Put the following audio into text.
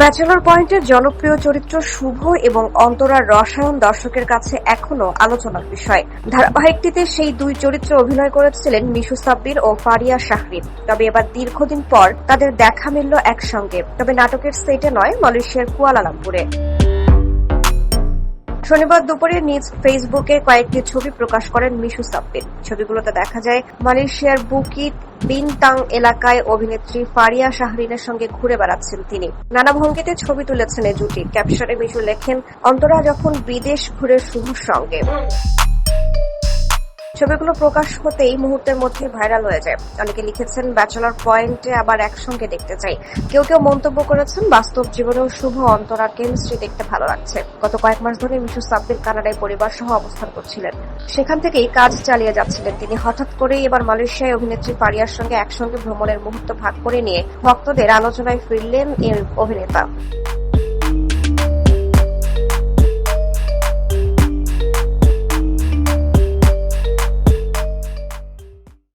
Bachelor পয়েন্টের জনপ্রিয় চরিত্র শুভ এবং অন্তরার রসায়ন দর্শকের কাছে এখনও আলোচনার বিষয়। ধারাবাহিকটিতে সেই দুই চরিত্রে অভিনয় করেছিলেন মিশু সাব্বির ও ফারিয়া শাহরিন। তবে এবার দীর্ঘদিন পর তাদের দেখা মিলল একসঙ্গে। তবে নাটকের সেটে নয়, মালয়েশিয়ার কুয়ালালামপুরে। শনিবার দুপুরে নিজ ফেসবুকে কয়েকটি ছবি প্রকাশ করেন মিশু সাব্বির। ছবিগুলোতে দেখা যায়, মালয়েশিয়ার বুকিট বিনতাং এলাকায় অভিনেত্রী ফারিয়া শাহরিনের সঙ্গে ঘুরে বেড়াচ্ছেন তিনি। নানা ভঙ্গিতে ছবি তুলেছেন এই জুটি। ক্যাপশনে মিশু লেখেন, অন্তরা যখন বিদেশ ঘুরে শুভর সঙ্গে। ছবিগুলো প্রকাশ হতেই মুহূর্তের মধ্যে ভাইরাল হয়ে যায়। অনেকে লিখেছেন, ব্যাচেলর পয়েন্টে আবার একসঙ্গে দেখতে চাই। কেউ কেউ মন্তব্য করেছেন, বাস্তব জীবনেও শুভ অন্তরার কেমিস্ট্রি দেখতে ভালো লাগছে। গত কয়েক মাস ধরে মিশু সাব্বির কানাডায় পরিবার সহ অবস্থান করছিলেন। সেখান থেকেই কাজ চালিয়ে যাচ্ছিলেন তিনি। হঠাৎ করেই এবার মালয়েশিয়ায় অভিনেত্রী পারিয়ার সঙ্গে একসঙ্গে ভ্রমণের মুহূর্ত ভাগ করে নিয়ে ভক্তদের আলোচনায় ফিরলেন এর অভিনেতা।